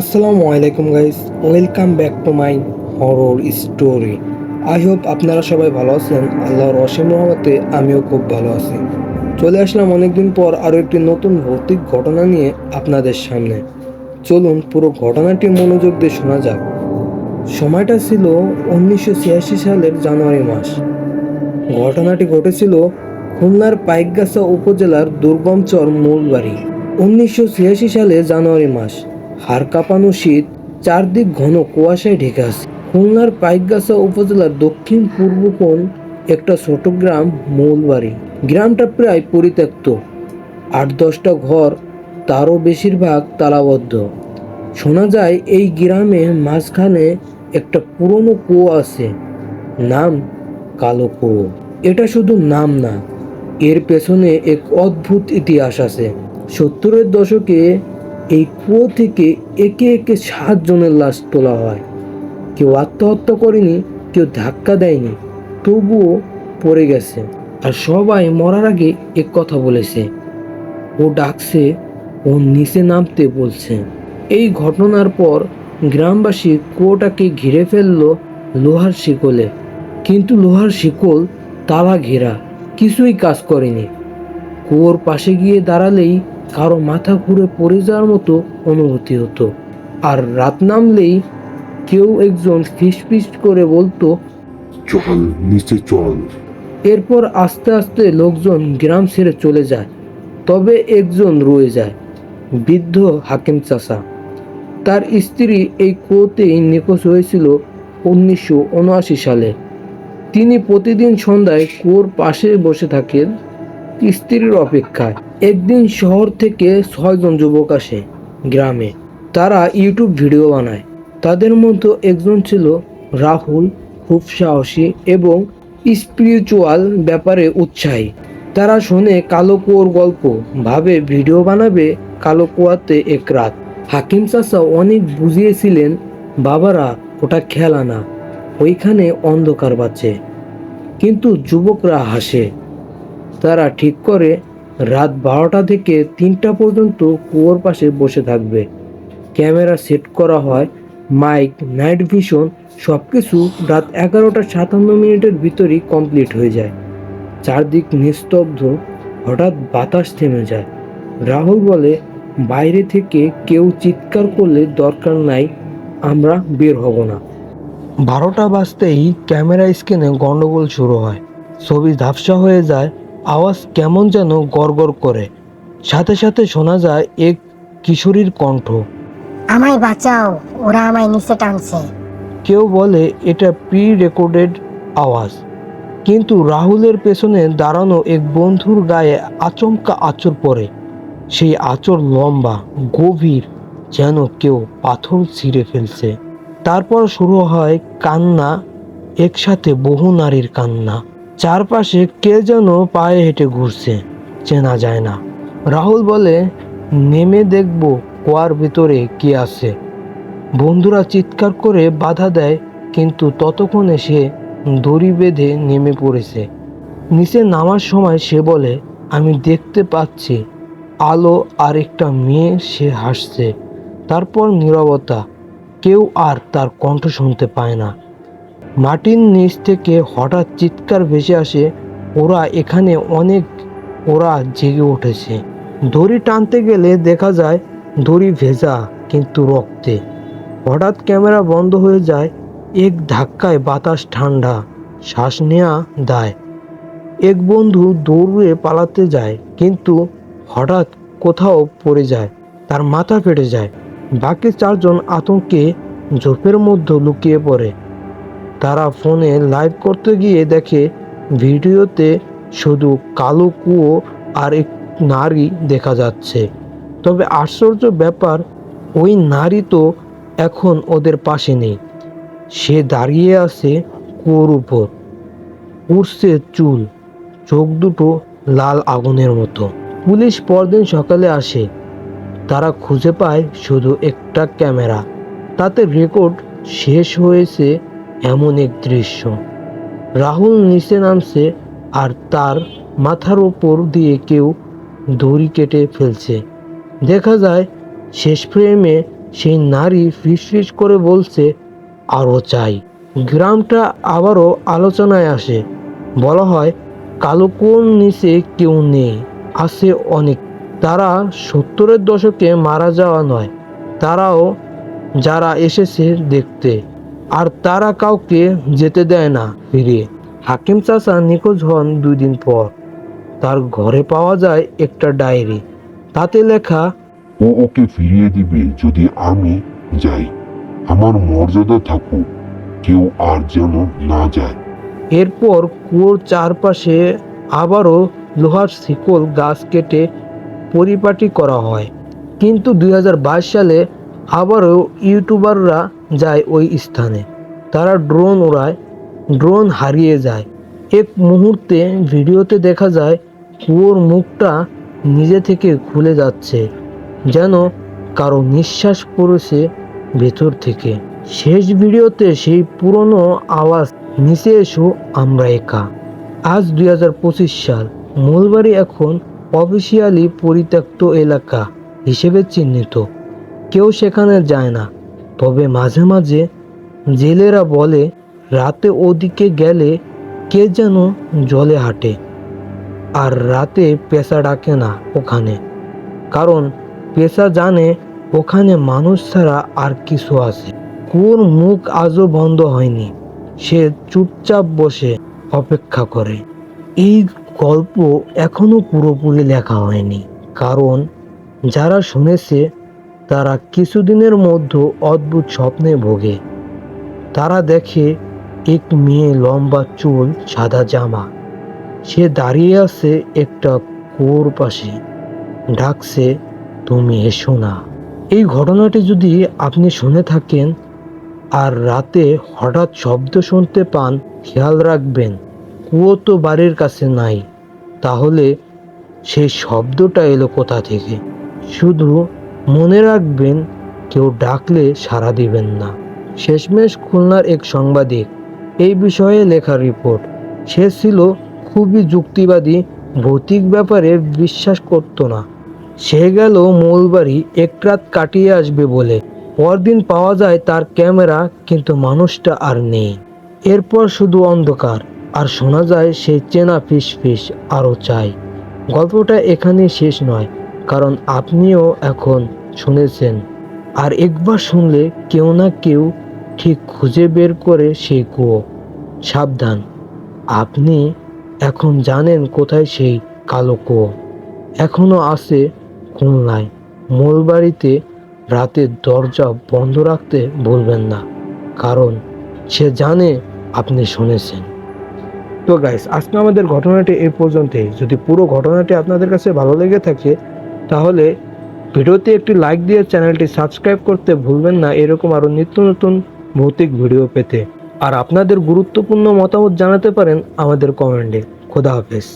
আসসালামু আলাইকুম guys welcome back to my horror story I hope আপনারা সবাই ভালো আছেন। আল্লাহর অসীম রহমতে আমিও খুব ভালো আছি। চলে আসলাম অনেকদিন পর আরও একটি নতুন ভৌতিক ঘটনা নিয়ে আপনাদের সামনে। চলুন পুরো ঘটনাটি মনোযোগ দিয়ে শোনা যাক। সময়টা ছিল উনিশশো ছিয়াশি সালের জানুয়ারি মাস। ঘটনাটি ঘটেছিল খুলনার পাইকগাছা উপজেলার দুর্গম দুর্গমচর মূলবাড়ি। উনিশশো ছিয়াশি সালে জানুয়ারি মাস। হাড় কাঁপানো শীত চারদিক ঘন কুয়াশায় ঢেকে আছে। খুলনার পাইকগাছা উপজেলার দক্ষিণ পূর্ব কোণ একটা ছোট গ্রাম, মূলবাড়ি। গ্রামটা প্রায় পরিত্যক্ত। আট দশটা ঘর, তারও বেশিরভাগ তালাবদ্ধ। শোনা যায় এই গ্রামে মাঝখানে একটা পুরনো কুয়ো আছে, নাম কালো কুয়ো। এটা শুধু নাম না, এর পেছনে এক অদ্ভুত ইতিহাস আছে। সত্তরের দশকে এই কুয়ো থেকে একে একে সাতজনের লাশ তোলা হয়। কেউ আত্মহত্যা করেনি, কেউ ধাক্কা দেয়নি, তবুও পড়ে গেছে। আর সবাই মরার আগে এক কথা বলেছে। ও ডাকছে, ও নিচে নামতে বলছে। এই ঘটনার পর গ্রামবাসী কুয়োটাকে ঘিরে ফেলল লোহার শিকলে। কিন্তু লোহার শিকল তালা ঘেরা, কিছুই কাজ করেনি। কুয়োর পাশে গিয়ে দাঁড়ালেই কারও মাথা ঘুরে পড়ে যাওয়ার মতো অনুভূতি হতো। আর রাত নামলেই কেউ একজন ফিস করে বলতো চল নিচে চল। এরপর আস্তে আস্তে লোকজন গ্রাম ছেড়ে চলে যায় তবে একজন রয়ে যায় বৃদ্ধ হাকিম চাচা। তার স্ত্রী এই কুয়োতেই নিখোঁজ হয়েছিল উনিশশো উনআশি সালে। তিনি প্রতিদিন সন্ধ্যায় কুয়োর পাশে বসে থাকেন। স্ত্রীর অপেক্ষায় একদিন শহর থেকে ছয়জন যুবক আসে গ্রামে। তারা ইউটিউব ভিডিও বানায়। তাদের মধ্যে একজন ছিল রাহুল, খুব সাহসী এবং স্পিরিচুয়াল ব্যাপারে উৎসাহী। তারা শোনে কালো কুয়োর গল্প ভাবে ভিডিও বানাবে কালো কুয়াতে এক রাত। হাকিম চাচা অনেক বুঝিয়েছিলেন, বাবারা, ওটা খেলা না। ওইখানে অন্ধকার বাঁচে কিন্তু যুবকরা হাসে। তারা ঠিক করে, রাত বারোটা থেকে তিনটা পর্যন্ত কুয়োর পাশে বসে থাকবে। ক্যামেরা সেট করা হয়, মাইক, নাইট ভিশন সব কিছু রাত এগারোটা সাতান্ন মিনিটের ভিতরেই কমপ্লিট হয়ে যায়। চারদিক নিস্তব্ধ, হঠাৎ বাতাস থেমে যায়। রাহুল বলে, বাইরে থেকে কেউ চিৎকার করলে দরকার নাই, আমরা বের হব না। বারোটা বাজতেই ক্যামেরা স্ক্রিনে গন্ডগোল শুরু হয়। ছবি ঝাপসা হয়ে যায় আওয়াজ কেমন যেন গড়গড় করে। সাথে সাথে শোনা যায় এক কিশোরীর কণ্ঠ। আমায় বাঁচাও ওরা আমায় নিচে টানছে। কেউ বলে এটা প্রি রেকর্ডেড আওয়াজ। কিন্তু রাহুলের পেছনে দাঁড়ানো এক বন্ধুর গায়ে আচমকা আচর পড়ে। সেই আচর লম্বা গভীর যেন কেউ পাথর ছিঁড়ে ফেলছে। তারপর শুরু হয় কান্না একসাথে বহু নারীর কান্না। চারপাশে কে যেন পায়ে হেঁটে ঘুরছে, চেনা যায় না। রাহুল বলে, নেমে দেখব কুয়ার ভিতরে কি আছে। বন্ধুরা চিৎকার করে বাধা দেয়, কিন্তু ততক্ষণে সে দড়ি বেঁধে নেমে পড়েছে। নিচে নামার সময় সে বলে, আমি দেখতে পাচ্ছি। আলো আর একটা মেয়ে সে হাসছে। তারপর নীরবতা। কেউ আর তার কণ্ঠ শুনতে পায় না। মাটির নিচ থেকে হঠাৎ চিৎকার ভেসে আসে, ওরা এখানে অনেক, ওরা জেগে উঠেছে। দড়ি টানতে গেলে দেখা যায় দড়ি ভেজা কিন্তু রক্তে। হঠাৎ ক্যামেরা বন্ধ হয়ে যায়, এক ধাক্কায় বাতাস ঠান্ডা শ্বাস নেওয়া দায়। এক বন্ধু দৌড়ে পালাতে যায়, কিন্তু হঠাৎ কোথাও পড়ে যায়, তার মাথা ফেটে যায়। বাকি চারজন আতঙ্কে ঝোপের মধ্যে লুকিয়ে পড়ে। তারা ফোনে লাইভ করতে গিয়ে দেখে ভিডিওতে শুধু কালো কুয়ো আর এক নারী দেখা যাচ্ছে। তবে আশ্চর্য ব্যাপার, ওই নারী তো এখন ওদের পাশে নেই। সে দাঁড়িয়ে আছে কুয়োর উপর। উঠছে চুল, চোখ দুটো লাল আগুনের মতো। পুলিশ পরদিন সকালে আসে। তারা খুঁজে পায় শুধু একটা ক্যামেরা। তাতে রেকর্ড শেষ হয়েছে এমন এক দৃশ্য। রাহুল নিচে নামছে আর তার মাথার ওপর দিয়ে কেউ দড়ি কেটে ফেলছে। দেখা যায়, শেষ ফ্রেমে সেই নারী ফিসফিস করে বলছে আরও চাই। গ্রামটা আবারও আলোচনায় আসে। বলা হয়, কালো কোন নিচে কেউ নেই, আছে অনেক। তারা সত্তরের দশকে মারা যাওয়া নয়। তারাও যারা এসেছে দেখতে। আর তারা কাউকে যেতে দেয় না। ফিরে হাকিম চাচা নিখোঁজ হন দুই দিন পর। তার ঘরে পাওয়া যায় একটা ডায়েরি। তাতে লেখা ও ওকে ফিরিয়ে দিবে যদি আমি যাই। আমার মর্যাদা থাকুক কেউ আর যেন না যায়। এরপর কুয়োর চারপাশে আবারও লোহার শিকল গাছ কেটে পরিপাটি করা হয়। কিন্তু দুই হাজার বাইশ সালে আবারও ইউটিউবাররা যায় ওই স্থানে। তারা ড্রোন ওড়ায় ড্রোন হারিয়ে যায়। এক মুহূর্তে ভিডিওতে দেখা যায়, কুয়োর মুখটা নিজে থেকে খুলে যাচ্ছে, যেন কারও নিঃশ্বাস পড়েছে ভেতর থেকে। শেষ ভিডিওতে সেই পুরনো আওয়াজ, নিচে এসো, আমরা একা। আজ দুই হাজার পঁচিশ সাল মূলবাড়ি এখন অফিসিয়ালি পরিত্যক্ত এলাকা হিসেবে চিহ্নিত। কেউ সেখানে যায় না। তবে মাঝে মাঝে জেলেরা বলে, রাতে ওদিকে গেলে কে যেন জলে হাঁটে আর রাতে পেশা ডাকে না ওখানে। কারণ পেশা জানে ওখানে মানুষ ছাড়া আর কিছু আছে। কুয়োর মুখ আজও বন্ধ হয়নি। সে চুপচাপ বসে অপেক্ষা করে। এই গল্প এখনও পুরোপুরি লেখা হয়নি। কারণ যারা শুনেছে তারা কিছুদিনের মধ্যে অদ্ভুত স্বপ্নে ভোগে। তারা দেখে এক মেয়ে লম্বা চুল, সাদা জামা। সে দাঁড়িয়ে আছে একটা কুয়োর পাশে। ডাকছে, তুমি এসো না। এই ঘটনাটি যদি আপনি শুনে থাকেন আর রাতে হঠাৎ শব্দ শুনতে পান, খেয়াল রাখবেন, কুয়ো তো বাড়ির কাছে নাই। তাহলে সেই শব্দটা এলো কোথা থেকে? শুধু মনে রাখবেন, কেউ ডাকলে সাড়া দিবেন না। শেষমেশ খুলনার এক সাংবাদিক এই বিষয়ে লেখা রিপোর্ট। সে ছিল খুবই যুক্তিবাদী, ভৌতিক ব্যাপারে বিশ্বাস করত না। সে গেল মূলবাড়ি, এক রাত কাটিয়ে আসবে বলে। পরদিন পাওয়া যায় তার ক্যামেরা, কিন্তু মানুষটা আর নেই। এরপর শুধু অন্ধকার, আর শোনা যায় সেই চেনা ফিস ফিস আরও চাই। গল্পটা এখানেই শেষ নয়। কারণ আপনিও এখন শুনেছেন। আর একবার শুনলে কেউ না কেউ ঠিক খুঁজে বের করে সেই কুয়ো। সাবধান। আপনি এখন জানেন কোথায় সেই কালো কুয়ো। এখনও আছে খুলনায়। মূলবাড়িতে রাতের দরজা বন্ধ রাখতে ভুলবেন না, কারণ সে জানে আপনি শুনেছেন। তো গাইস আজকে আমাদের ঘটনাটি এ পর্যন্তই। যদি পুরো ঘটনাটি আপনাদের কাছে ভালো লেগে থাকে তাহলে ভিডিওতে একটি লাইক দিয়ে চ্যানেলটি সাবস্ক্রাইব করতে ভুলবেন না, এরকম আরও নিত্য নতুন ভৌতিক ভিডিও পেতে। আর আপনাদের গুরুত্বপূর্ণ মতামত জানাতে পারেন আমাদের কমেন্টে খোদা হাফেজ।